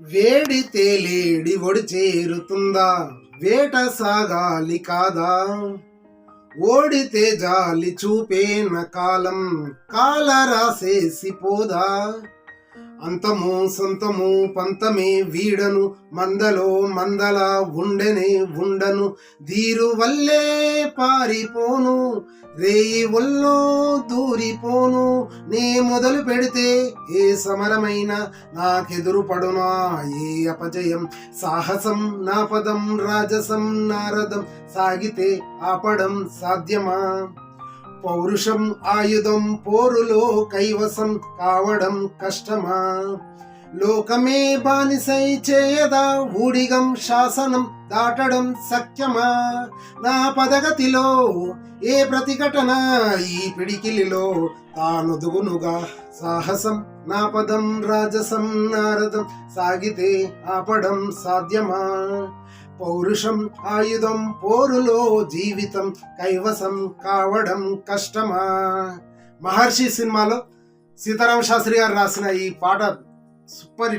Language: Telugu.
వేడి తేలేడి ఒడి చేరుతుందా? వేట సాగాలి కాదా? ఓడితే జాలి చూపేన కాలం కాల రాసేసి పోదా? అంతము సొంతము పంతమే వీడను మందలో మందల ఉండెనే ఉండను. దీరు వల్లే పారిపోను రేయి ఒల్లో దూరిపోను. నే మొదలు పెడితే ఏ సమరమైన నాకెదురు పడునా? ఏ అపజయం? సాహసం నా పదం రాజసం నారదం. సాగితే ఆపడం సాధ్యమా? పౌరుషం ఆయుధం పోరులో కైవసం కావడం కష్టమా? లోకమే బానిసై చేయదా? ఊడిగం శాసనం దాటడం సఖ్యమా? నా పదగతిలో ఏ ప్రతిఘటన? ఈ పిడికిలిలో తానుదుగునుగా సాహసం. నా పదం రాజసం నారదం సాగితే ఆపడం సాధ్యమా? పౌరుషం ఆయుధం పోరులో జీవితం కైవసం కావడం కష్టమా? మహర్షి సినిమాలో సీతారామ శాస్త్రి గారు రాసిన ఈ పాట super